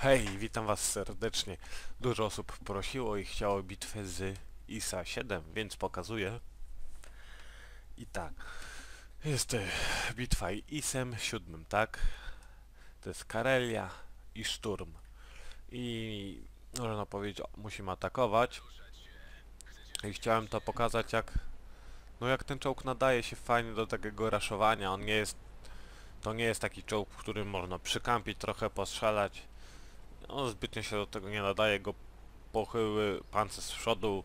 Hej, witam was serdecznie. Dużo osób prosiło i chciało bitwę z ISA 7, więc pokazuję. I tak, jest e, bitwa ISem 7, tak? To jest Karelia i Szturm. I można powiedzieć, musimy atakować. I chciałem to pokazać jak... No jak ten czołg nadaje się fajnie do takiego raszowania. On nie jest... To nie jest taki czołg, którym można przykampić, trochę postrzelać. On zbytnio się do tego nie nadaje, jego pochyły pancerz z przodu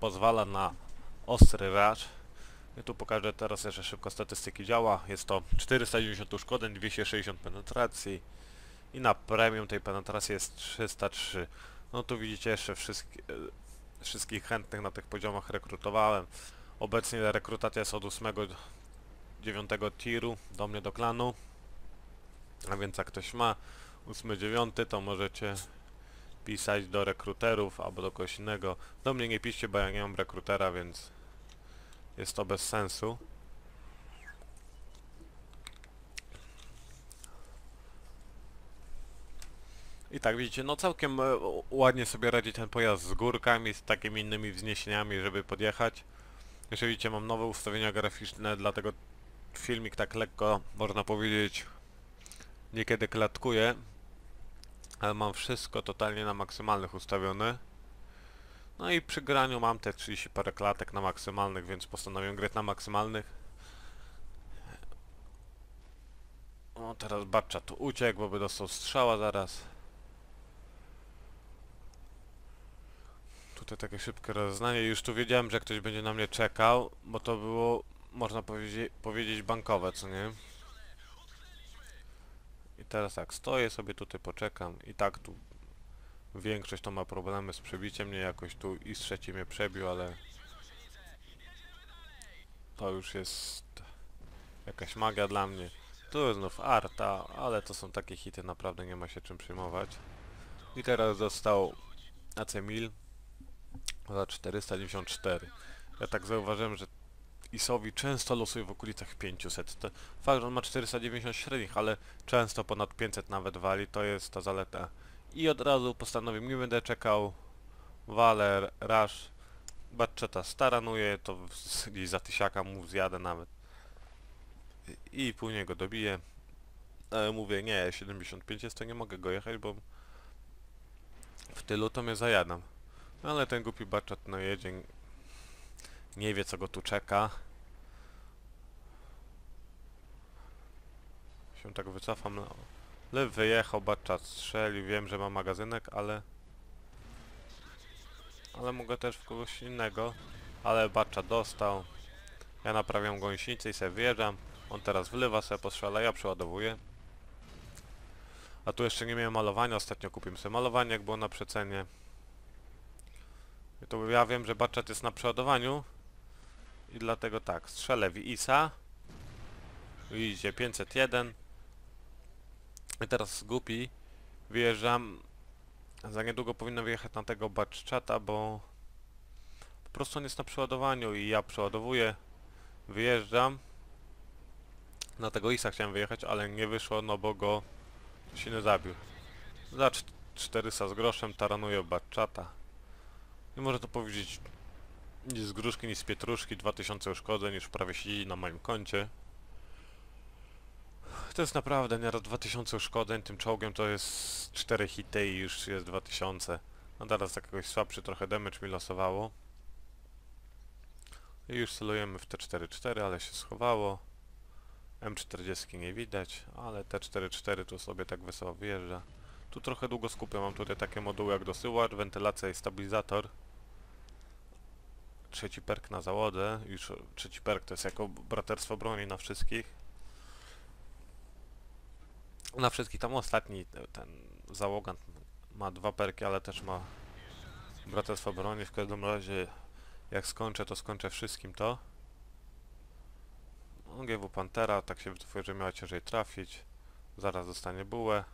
pozwala na ostry rush. I tu pokażę teraz jeszcze szybko statystyki działa. Jest to 490 uszkodzeń, 260 penetracji i na premium tej penetracji jest 303. No tu widzicie jeszcze wszystkie, wszystkich chętnych na tych poziomach rekrutowałem. Obecnie rekrutacja jest od 8 9 tiru do mnie do klanu. A więc jak ktoś ma 8-9 to możecie pisać do rekruterów albo do kogoś innego. Do mnie nie piszcie, bo ja nie mam rekrutera, więc jest to bez sensu. I tak widzicie, no całkiem e, ładnie sobie radzi ten pojazd z górkami, z takimi innymi wzniesieniami, żeby podjechać. Jeszcze widzicie, mam nowe ustawienia graficzne, dlatego filmik tak lekko, można powiedzieć, niekiedy klatkuje, ale mam wszystko totalnie na maksymalnych ustawione. No i przy graniu mam te 30 parę klatek na maksymalnych, więc postanowiłem grać na maksymalnych. O, teraz Batcza tu uciekł, bo by dostał strzała zaraz. Tutaj takie szybkie rozeznanie. Już tu wiedziałem, że ktoś będzie na mnie czekał, bo to było, można powiedzieć, powiedzieć bankowe, co nie? I teraz tak, stoję sobie tutaj, poczekam i tak tu większość to ma problemy z przebiciem mnie, jakoś tu i z trzeci mnie przebił, ale to już jest jakaś magia dla mnie. Tu znów Arta, ale to są takie hity, naprawdę nie ma się czym przejmować. I teraz został AC Mil za 494. Ja tak zauważyłem, że Isowi często losuje w okolicach 500. To fakt, że on ma 490 średnich, ale często ponad 500 nawet wali, to jest ta zaleta. I od razu postanowił, nie będę czekał, Waler, Rush, Batcheta staranuje, to gdzieś za tysiaka mu zjadę nawet. I później go dobiję. Ale mówię, nie, 75 jest, to nie mogę go jechać, bo w tylu to mnie zajadam. No ale ten głupi Batchet no jedzie, nie wie co go tu czeka. Się tak wycofam. No. Lew wyjechał, Batchat strzelił, wiem, że ma magazynek, ale... Ale mogę też w kogoś innego. Ale Batchat dostał. Ja naprawiam gąsienicę i sobie wyjeżdżam. On teraz wlewa sobie postrzela, ja przeładowuję. A tu jeszcze nie miałem malowania, ostatnio kupiłem sobie malowanie, jak było na przecenie. I to ja wiem, że Batchat jest na przeładowaniu. I dlatego tak, strzelę w ISA. Idzie 501. I teraz głupi. Wyjeżdżam. Za niedługo powinno wyjechać na tego Batchata, bo po prostu on jest na przeładowaniu i ja przeładowuję. Wyjeżdżam. Na tego ISA chciałem wyjechać, ale nie wyszło, no bo go się nie zabił. Za cz- 400 z groszem taranuję Batchata. Nie można to powiedzieć nic z gruszki, nic z pietruszki, 2000 uszkodzeń, już prawie siedzi na moim koncie. To jest naprawdę nieraz 2000 uszkodzeń, tym czołgiem to jest 4 hity i już jest 2000. No teraz jakiegoś słabszy trochę damage mi losowało. I już celujemy w T44, ale się schowało. M40 nie widać, ale T44 tu sobie tak wesoło wyjeżdża. Tu trochę długo skupiam, mam tutaj takie moduły jak dosyłacz, wentylacja i stabilizator trzeci perk na załodze, już trzeci perk to jest jako braterstwo broni na wszystkich. Na wszystkich, tam ostatni te- ten załogant ma dwa perki, ale też ma braterstwo broni, w każdym razie jak skończę, to skończę wszystkim to. No, GW Pantera, tak się wycofuje, że miała ciężej trafić. Zaraz dostanie bułę.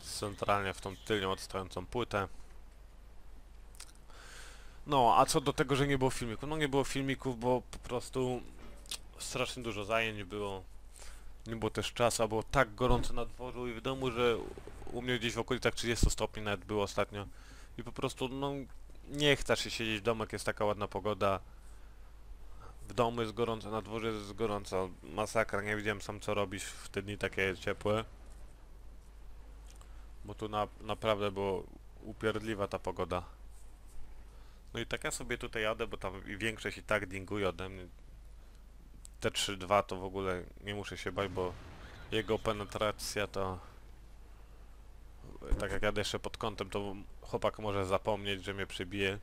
Centralnie w tą tylnią odstającą płytę. No, a co do tego, że nie było filmików? No nie było filmików, bo po prostu strasznie dużo zajęć było. Nie było też czasu, a było tak gorąco na dworzu i w domu, że u mnie gdzieś w okolicach 30 stopni nawet było ostatnio. I po prostu, no, nie chcesz się siedzieć w domu, jak jest taka ładna pogoda. W domu jest gorąco, na dworze jest gorąco. Masakra, nie wiedziałem sam co robić w te dni takie ciepłe. Bo tu na, naprawdę było upierdliwa ta pogoda. No i tak ja sobie tutaj jadę, bo tam większość i tak dinguje ode mnie. Te 3-2 to w ogóle nie muszę się bać, bo jego penetracja to... Tak jak jadę jeszcze pod kątem, to chłopak może zapomnieć, że mnie przybije.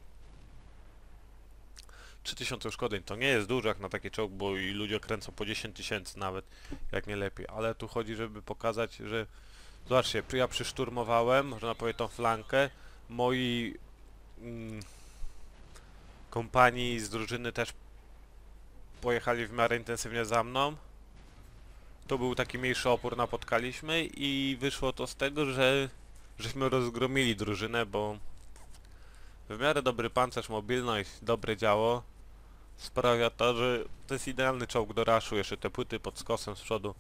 3000 uszkodzeń to nie jest dużo jak na taki czołg, bo i ludzie kręcą po 10 tysięcy nawet, jak nie lepiej. Ale tu chodzi, żeby pokazać, że... Zobaczcie, ja przyszturmowałem, można powiedzieć, tą flankę. Moi... Mm, kompanii z drużyny też pojechali w miarę intensywnie za mną. To był taki mniejszy opór napotkaliśmy i wyszło to z tego, że żeśmy rozgromili drużynę, bo w miarę dobry pancerz, mobilność, dobre działo sprawia to, że to jest idealny czołg do raszu, jeszcze te płyty pod skosem z przodu.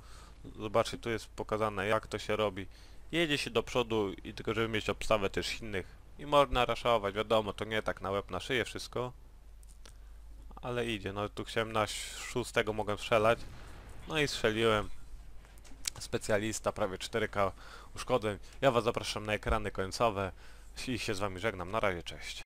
Zobaczcie, tu jest pokazane jak to się robi. Jedzie się do przodu i tylko żeby mieć obstawę też innych. I można raszować, wiadomo, to nie tak na łeb, na szyję wszystko. Ale idzie, no tu chciałem na szóstego mogłem strzelać. No i strzeliłem. Specjalista, prawie 4K uszkodzeń. Ja was zapraszam na ekrany końcowe i się z wami żegnam. Na razie, cześć.